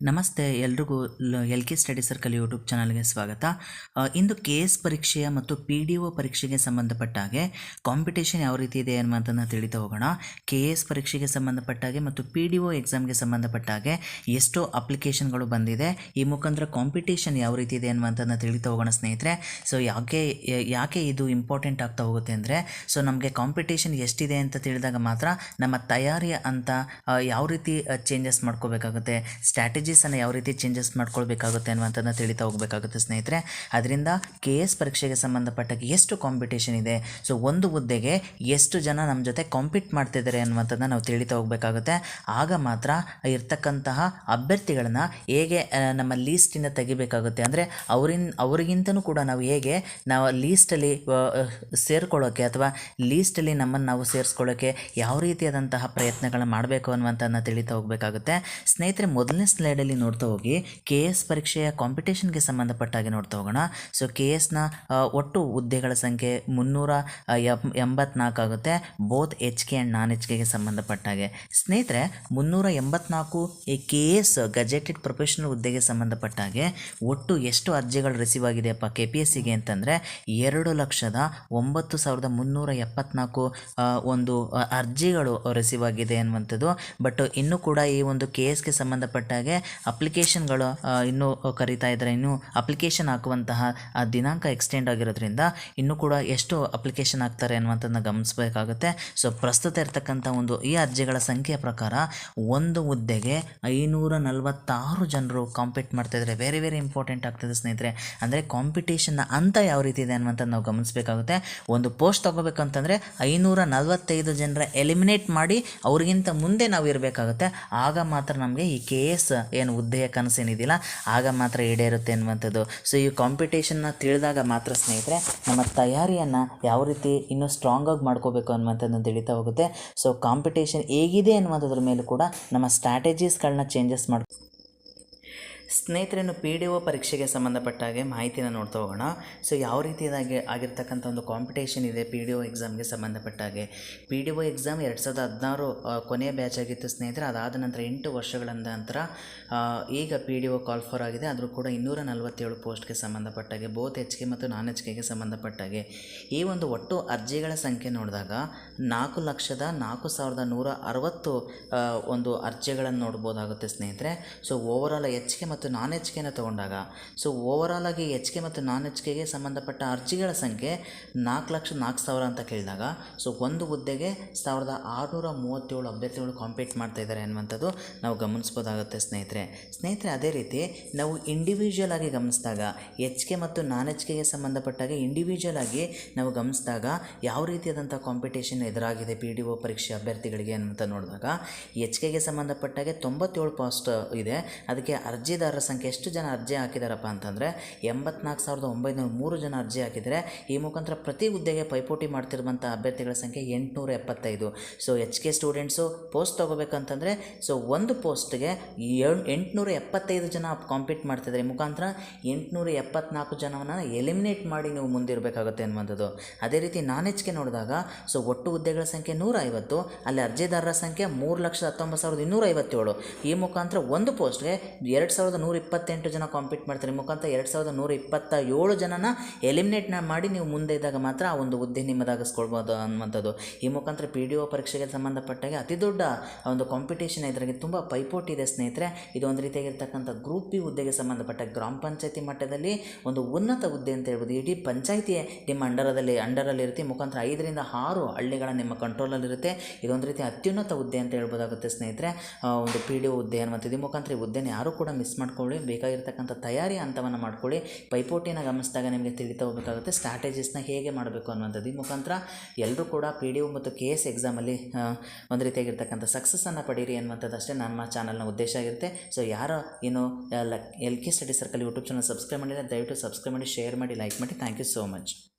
ನಮಸ್ತೆ, ಎಲ್ರಿಗೂ L K study circle YouTube ಚಾನಲ್ಗೆ ಸ್ವಾಗತ. ಇಂದು ಕೆ ಎಸ್ ಪರೀಕ್ಷೆಯ ಮತ್ತು ಪಿ ಡಿ ಒ ಪರೀಕ್ಷೆಗೆ ಸಂಬಂಧಪಟ್ಟ ಹಾಗೆ ಕಾಂಪಿಟೇಷನ್ ಯಾವ ರೀತಿ ಇದೆ ಅನ್ನುವಂಥದ್ದನ್ನು ತಿಳಿತಾ ಹೋಗೋಣ. ಕೆ ಎಸ್ ಪರೀಕ್ಷೆಗೆ ಸಂಬಂಧಪಟ್ಟ ಹಾಗೆ ಮತ್ತು ಪಿ ಡಿ ಒ ಎಕ್ಸಾಮ್ಗೆ ಸಂಬಂಧಪಟ್ಟ ಹಾಗೆ ಎಷ್ಟು ಅಪ್ಲಿಕೇಶನ್ಗಳು ಬಂದಿದೆ. ಈ ಮುಖಾಂತರ ಕಾಂಪಿಟೇಷನ್ ಯಾವ ರೀತಿ ಇದೆ ಅನ್ನುವಂಥದ್ದನ್ನು ತಿಳಿತಾ ಹೋಗೋಣ ಸ್ನೇಹಿತರೆ. ಸೊ, ಯಾಕೆ ಯಾಕೆ ಇದು ಇಂಪಾರ್ಟೆಂಟ್ ಆಗ್ತಾ ಹೋಗುತ್ತೆ ಅಂದರೆ, ಸೊ, ನಮಗೆ ಕಾಂಪಿಟೇಷನ್ ಎಷ್ಟಿದೆ ಅಂತ ತಿಳಿದಾಗ ಮಾತ್ರ ನಮ್ಮ ತಯಾರಿ ಅಂತ ಯಾವ ರೀತಿ ಚೇಂಜಸ್ ಮಾಡ್ಕೋಬೇಕಾಗುತ್ತೆ ಸ್ಟ್ರಾಟಜೀಸನ್ನು ಯಾವ ರೀತಿ ಚೇಂಜಸ್ ಮಾಡ್ಕೊಳ್ಬೇಕಾಗುತ್ತೆ ಅನ್ನುವಂಥದ್ದನ್ನ ತಿಳಿತಾ ಹೋಗಬೇಕಾಗುತ್ತೆ ಸ್ನೇಹಿತರೆ. ಅದರಿಂದ ಕೆ ಎಸ್ ಪರೀಕ್ಷೆಗೆ ಸಂಬಂಧಪಟ್ಟ ಎಷ್ಟು ಕಾಂಪಿಟೇಷನ್ ಇದೆ? ಸೊ ಒಂದು ಹುದ್ದೆಗೆ ಎಷ್ಟು ಜನ ನಮ್ಮ ಜೊತೆ ಕಾಂಪೀಟ್ ಮಾಡ್ತಿದ್ದಾರೆ ಅನ್ನುವಂಥದ್ದನ್ನ ನಾವು ತಿಳಿತಾ ಹೋಗಬೇಕಾಗುತ್ತೆ. ಆಗ ಮಾತ್ರ ಇರ್ತಕ್ಕಂತಹ ಅಭ್ಯರ್ಥಿಗಳನ್ನ ಹೇಗೆ ನಮ್ಮ ಲೀಸ್ಟಿಂದ ತೆಗಿಬೇಕಾಗುತ್ತೆ? ಅಂದರೆ ಅವರಿನ್, ಅವರಿಗಿಂತನೂ ಕೂಡ ನಾವು ಹೇಗೆ ನಾವು ಲೀಸ್ಟಲ್ಲಿ ಸೇರ್ಕೊಳ್ಳೋಕ್ಕೆ ಅಥವಾ ಲೀಸ್ಟಲ್ಲಿ ನಮ್ಮನ್ನು ನಾವು ಸೇರಿಸ್ಕೊಳ್ಳೋಕ್ಕೆ ಯಾವ ರೀತಿಯಾದಂತಹ ಪ್ರಯತ್ನಗಳನ್ನ ಮಾಡಬೇಕು ಅನ್ನುವಂಥದ್ದನ್ನ ತಿಳಿತಾ ಹೋಗಬೇಕಾಗುತ್ತೆ. ಸ್ನೇಹಿತರೆ, ಮೊದಲನೇ ಸ್ಲೈಡಲ್ಲಿ ನೋಡ್ತಾ ಹೋಗಿ, ಕೆ ಎಸ್ ಪರೀಕ್ಷೆಯ ಕಾಂಪಿಟೇಷನ್ಗೆ ಸಂಬಂಧಪಟ್ಟ ಹಾಗೆ ನೋಡ್ತಾ ಹೋಗೋಣ. ಸೊ ಕೆ ಎಸ್ನ ಒಟ್ಟು ಹುದ್ದೆಗಳ ಸಂಖ್ಯೆ ಮುನ್ನೂರ ಎಂಬತ್ನಾಲ್ಕು ಆಗುತ್ತೆ. Both H K and non H ಕೆಗೆ ಸಂಬಂಧಪಟ್ಟ ಹಾಗೆ ಸ್ನೇಹಿತರೆ, ಮುನ್ನೂರ ಎಂಬತ್ನಾಲ್ಕು ಈ ಕೆ ಎಸ್ ಗಜೆಟೆಡ್ ಪ್ರೊಫೆಷನಲ್ ಹುದ್ದೆಗೆ ಸಂಬಂಧಪಟ್ಟ ಹಾಗೆ ಒಟ್ಟು ಎಷ್ಟು ಅರ್ಜಿಗಳು ರಿಸೀವ್ ಆಗಿದೆಯಪ್ಪ ಕೆ ಪಿ ಎಸ್ ಸಿಗೆ ಅಂತಂದರೆ, ಎರಡು ಲಕ್ಷದ ಒಂಬತ್ತು ಸಾವಿರದ ಮುನ್ನೂರ ಎಪ್ಪತ್ನಾಲ್ಕು ಒಂದು ಅರ್ಜಿಗಳು ರಿಸೀವ್ ಆಗಿದೆ ಅನ್ನುವಂಥದ್ದು. ಬಟ್ ಇನ್ನೂ ಕೂಡ ಈ ಒಂದು ಕೆ ಎಸ್ಗೆ ಸಂಬಂಧಪಟ್ಟ ಹಾಗೆ ಅಪ್ಲಿಕೇಶನ್ಗಳು ಇನ್ನೂ ಕರೀತಾ ಇದ್ದಾರೆ ಇನ್ನೂ ಅಪ್ಲಿಕೇಶನ್ ಹಾಕುವಂತಹ ದಿನಾಂಕ ಎಕ್ಸ್ಟೆಂಡ್ ಆಗಿರೋದ್ರಿಂದ ಇನ್ನೂ ಕೂಡ ಎಷ್ಟು ಅಪ್ಲಿಕೇಶನ್ ಹಾಕ್ತಾರೆ ಅನ್ನುವಂಥದ್ದನ್ನ ಗಮನಿಸಬೇಕಾಗುತ್ತೆ. ಸೊ ಪ್ರಸ್ತುತ ಇರತಕ್ಕಂಥ ಒಂದು ಈ ಅರ್ಜಿಗಳ ಸಂಖ್ಯೆಯ ಪ್ರಕಾರ ಒಂದು ಹುದ್ದೆಗೆ ಐನೂರ ನಲವತ್ತಾರು ಜನರು ಕಾಂಪೀಟ್ ಮಾಡ್ತಾ ಇದ್ದಾರೆ ವೆರಿ ವೆರಿ ಇಂಪಾರ್ಟೆಂಟ್ ಆಗ್ತದೆ ಸ್ನೇಹಿತರೆ. ಅಂದರೆ ಕಾಂಪಿಟೇಷನ್ನ ಅಂತ ಯಾವ ರೀತಿ ಇದೆ ಅನ್ನುವಂಥದ್ದು ನಾವು ಗಮನಿಸಬೇಕಾಗುತ್ತೆ. ಒಂದು ಪೋಸ್ಟ್ ತೊಗೋಬೇಕಂತಂದರೆ ಐನೂರ ನಲವತ್ತೈದು ಜನರ ಎಲಿಮಿನೇಟ್ ಮಾಡಿ ಅವ್ರಿಗಿಂತ ಮುಂದೆ ನಾವು ಇರಬೇಕಾಗುತ್ತೆ. ಆಗ ಮಾತ್ರ ನಮಗೆ ಈ ಕೆ ಎಸ್ ಏನು ಹುದ್ದೆಯ ಕನಸೇನಿದೆಯಲ್ಲ ಆಗ ಮಾತ್ರ ಈಡೇರುತ್ತೆ ಅನ್ನುವಂಥದ್ದು. ಸೊ ಈ ಕಾಂಪಿಟೇಷನ್ನ ತಿಳಿದಾಗ ಮಾತ್ರ ಸ್ನೇಹಿತರೆ, ನಮ್ಮ ತಯಾರಿಯನ್ನು ಯಾವ ರೀತಿ ಇನ್ನೂ ಸ್ಟ್ರಾಂಗಾಗಿ ಮಾಡ್ಕೋಬೇಕು ಅನ್ನುವಂಥದ್ದನ್ನು ತಿಳಿತಾ ಹೋಗುತ್ತೆ. ಸೊ ಕಾಂಪಿಟೇಷನ್ ಹೇಗಿದೆ ಅನ್ನುವಂಥದ್ರ ಮೇಲೆ ಕೂಡ ನಮ್ಮ ಸ್ಟ್ರಾಟಜೀಸ್ಗಳನ್ನ ಚೇಂಜಸ್ ಮಾಡಿ ಸ್ನೇಹಿತರೇನು ಪಿ ಡಿ ಒ ಪರೀಕ್ಷೆಗೆ ಸಂಬಂಧಪಟ್ಟ ಹಾಗೆ ಮಾಹಿತಿನ ನೋಡ್ತಾ ಹೋಗೋಣ. ಸೊ ಯಾವ ರೀತಿಯಾಗಿ ಆಗಿರ್ತಕ್ಕಂಥ ಒಂದು ಕಾಂಪಿಟೇಷನ್ ಇದೆ ಪಿ ಡಿ ಒ ಎಕ್ಸಾಮ್ಗೆ ಸಂಬಂಧಪಟ್ಟ ಹಾಗೆ? ಪಿ ಡಿ ಒ ಎಕ್ಸಾಮ್ ಎರಡು ಸಾವಿರದ ಹದಿನಾರು ಕೊನೆಯ ಬ್ಯಾಚ್ ಆಗಿತ್ತು ಸ್ನೇಹಿತರೆ. ಅದಾದ ನಂತರ ಎಂಟು ವರ್ಷಗಳ ನಂತರ ಈಗ ಪಿ ಡಿ ಒ ಕಾಲ್ಫರ್ ಆಗಿದೆ. ಆದರೂ ಕೂಡ ಇನ್ನೂರ ನಲವತ್ತೇಳು ಪೋಸ್ಟ್ಗೆ ಸಂಬಂಧಪಟ್ಟ ಹಾಗೆ ಬೋತ್ ಎಚ್ ಕೆ ಮತ್ತು ನಾನ್ ಎಚ್ ಕೆಗೆ ಸಂಬಂಧಪಟ್ಟ ಹಾಗೆ. ಈ ಒಂದು ಒಟ್ಟು ಅರ್ಜಿಗಳ ಸಂಖ್ಯೆ ನೋಡಿದಾಗ ನಾಲ್ಕು ಲಕ್ಷದ ನಾಲ್ಕು ಸಾವಿರದ ನೂರ ಅರವತ್ತು ಒಂದು ಅರ್ಜಿಗಳನ್ನು ನೋಡ್ಬೋದಾಗುತ್ತೆ ಸ್ನೇಹಿತರೆ. ಸೊ ಓವರಾಲ್ ಎಚ್ ಕೆ ಮತ್ತು ನಾನ್ ಎಚ್ ಕೆನ ತೊಗೊಂಡಾಗ ಸೊ ಓವರಾಲ್ ಆಗಿ ಎಚ್ ಕೆ ಮತ್ತು ನಾನ್ ಎಚ್ ಕೆಗೆ ಸಂಬಂಧಪಟ್ಟ ಅರ್ಜಿಗಳ ಸಂಖ್ಯೆ ನಾಲ್ಕು ಲಕ್ಷ ನಾಲ್ಕು ಸಾವಿರ ಅಂತ ಕೇಳಿದಾಗ ಸೊ ಒಂದು ಹುದ್ದೆಗೆ ಸಾವಿರದ ಆರುನೂರ ಮೂವತ್ತೇಳು ಅಭ್ಯರ್ಥಿಗಳು ಕಾಂಪೀಟ್ ಮಾಡ್ತಾ ಇದ್ದಾರೆ ಅನ್ನುವಂಥದ್ದು ನಾವು ಗಮನಿಸ್ಬೋದಾಗುತ್ತೆ ಸ್ನೇಹಿತರೆ. ಸ್ನೇಹಿತರೆ, ಅದೇ ರೀತಿ ನಾವು ಇಂಡಿವಿಜುವಲ್ ಆಗಿ ಗಮನಿಸಿದಾಗ ಎಚ್ ಕೆ ಮತ್ತು ನಾನ್ ಎಚ್ ಕೆಗೆ ಸಂಬಂಧಪಟ್ಟಾಗ ಇಂಡಿವಿಜುವಲ್ ಆಗಿ ನಾವು ಗಮನಿಸಿದಾಗ ಯಾವ ರೀತಿಯಾದಂಥ ಕಾಂಪಿಟೇಷನ್ ಎದುರಾಗಿದೆ ಪಿ ಡಿ ಒ ಪರೀಕ್ಷೆ ಅಭ್ಯರ್ಥಿಗಳಿಗೆ ಅಂತ ನೋಡಿದಾಗ ಎಚ್ ಕೆಗೆ ಸಂಬಂಧಪಟ್ಟಾಗೆ ತೊಂಬತ್ತೇಳು ಪಾಸ್ಟ್ ಇದೆ, ಅದಕ್ಕೆ ಅರ್ಜಿದಾರರ ಸಂಖ್ಯೆ ಎಷ್ಟು ಜನ ಅರ್ಜಿ ಹಾಕಿದಾರಪ್ಪ ಅಂತಂದರೆ ಎಂಬತ್ನಾಲ್ಕು ಸಾವಿರದ ಒಂಬೈನೂರ ಮೂರು ಜನ ಅರ್ಜಿ ಹಾಕಿದರೆ ಈ ಮುಖಾಂತರ ಪ್ರತಿ ಹುದ್ದೆಗೆ ಪೈಪೋಟಿ ಮಾಡ್ತಿರುವಂಥ ಅಭ್ಯರ್ಥಿಗಳ ಸಂಖ್ಯೆ ಎಂಟುನೂರ ಎಪ್ಪತ್ತೈದು. So H K students post ತೊಗೋಬೇಕಂತಂದರೆ so ಒಂದು ಪೋಸ್ಟ್ಗೆ ಎಂಟುನೂರ ಎಪ್ಪತ್ತೈದು ಜನ ಕಾಂಪೀಟ್ ಮಾಡ್ತಿದ್ದಾರೆ ಮುಖಾಂತರ ಎಂಟುನೂರ ಎಪ್ಪತ್ನಾಲ್ಕು ಜನವನ್ನು ಎಲಿಮಿನೇಟ್ ಮಾಡಿ ನೀವು ಮುಂದಿರಬೇಕಾಗುತ್ತೆ ಅನ್ನುವಂಥದ್ದು. ಅದೇ ರೀತಿ ನಾನ್ ಎಚ್ ಕೆ ನೋಡಿದಾಗ ಸೊ ಒಟ್ಟು ಹುದ್ದೆಗಳ ಸಂಖ್ಯೆ ನೂರ ಐವತ್ತು ಅಲ್ಲಿ ಅರ್ಜಿದಾರರ ಸಂಖ್ಯೆ ಮೂರು ಲಕ್ಷದ ಹತ್ತೊಂಬತ್ತು ಸಾವಿರದ ಇನ್ನೂರ ಐವತ್ತೇಳು ಈ ಮುಖಾಂತರ ಒಂದು ಪೋಸ್ಟ್ಗೆ ಎರಡು ಸಾವಿರದ ನೂರ ಇಪ್ಪತ್ತೆಂಟು ಜನ ಕಾಂಪೀಟ್ ಮಾಡ್ತಾರೆ. ಮುಖಾಂತರ ಎರಡು ಸಾವಿರದ ನೂರ ಇಪ್ಪತ್ತ ಜನನ ಎಲಿಮಿನೇಟ್ ಮಾಡಿ ನೀವು ಮುಂದೆ ಇದ್ದಾಗ ಮಾತ್ರ ಆ ಒಂದು ಹುದ್ದೆ ನಿಮ್ಮದಾಗಿಸ್ಕೊಳ್ಬೋದು ಅನ್ನುವಂಥದ್ದು. ಈ ಮುಖಾಂತರ ಪಿ ಡಿ ಒ ಪರೀಕ್ಷೆಗೆ ಸಂಬಂಧಪಟ್ಟಾಗೆ ಅತಿ ದೊಡ್ಡ ಒಂದು ಕಾಂಪಿಟೇಷನ್ ಇದ್ರಾಗೆ ತುಂಬ ಪೈಪೋಟಿ ಇದೆ ಸ್ನೇಹಿತರೆ. ಇದು ಒಂದು ರೀತಿಯಾಗಿರ್ತಕ್ಕಂಥ ಗ್ರೂಪ್ ಬಿ ಹುದ್ದೆಗೆ ಸಂಬಂಧಪಟ್ಟ ಗ್ರಾಮ ಪಂಚಾಯತಿ ಮಟ್ಟದಲ್ಲಿ ಒಂದು ಉನ್ನತ ಹುದ್ದೆ ಅಂತ ಹೇಳ್ಬೋದು. ಇಡೀ ಪಂಚಾಯತಿ ನಿಮ್ಮ ಅಂಡರದಲ್ಲಿ, ಅಂಡರಲ್ಲಿ ಇರುತ್ತೆ. ಮುಖಾಂತರ ಐದರಿಂದ ಆರು ಹಳ್ಳಿಗಳ ನಿಮ್ಮ ಕಂಟ್ರೋಲಲ್ಲಿರುತ್ತೆ ಇದೊಂದು ರೀತಿ ಅತ್ಯುನ್ನತ ಹುದ್ದೆ ಅಂತ ಹೇಳ್ಬೋದಾಗುತ್ತೆ ಸ್ನೇಹಿತರೆ. ಒಂದು ಪಿ ಡಿ ಒ ಹುದ್ದೆ ಅನ್ನುವಂಥದ್ದು. ಮುಖಾಂತರ ಈ ಹುದ್ದೆನ ಯಾರೂ ಕೂಡ ಮಿಸ್ ಮಾಡ್ಕೊಳ್ಳಿ, ಬೇಕಾಗಿರ್ತಕ್ಕಂಥ ತಯಾರಿ ಹಂತವನ್ನು ಮಾಡ್ಕೊಳ್ಳಿ. ಪೈಪೋಟಿನ ಗಮನಿಸಿದಾಗ ನಿಮಗೆ ತಿಳಿತಾ ಹೋಗಬೇಕಾಗುತ್ತೆ ಸ್ಟ್ರಾಟಜೀಸ್ನ ಹೇಗೆ ಮಾಡಬೇಕು ಅನ್ನುವಂಥದ್ದು. ಈ ಮುಖಾಂತರ ಎಲ್ಲರೂ ಕೂಡ ಪಿ ಡಿ ಒ ಮತ್ತು ಕೆ ಎಸ್ ಎಕ್ಸಾಮಲ್ಲಿ ಒಂದು ರೀತಿಯಾಗಿರ್ತಕ್ಕಂಥ ಸಕ್ಸಸ್ಸನ್ನು ಪಡೀರಿ ಅನ್ನುವಂಥದ್ದು ಅಷ್ಟೇ ನಮ್ಮ ಚಾನಲ್ನ ಉದ್ದೇಶ ಆಗಿರುತ್ತೆ. ಸೊ ಯಾರು ಏನು L K study circle YouTube channel subscribe ಮಾಡಿದರೆ ದಯವಿಟ್ಟು ಸಬ್ಸ್ಕ್ರೈಬ್ ಮಾಡಿ ಶೇರ್ ಮಾಡಿ ಲೈಕ್ ಮಾಡಿ. Thank you so much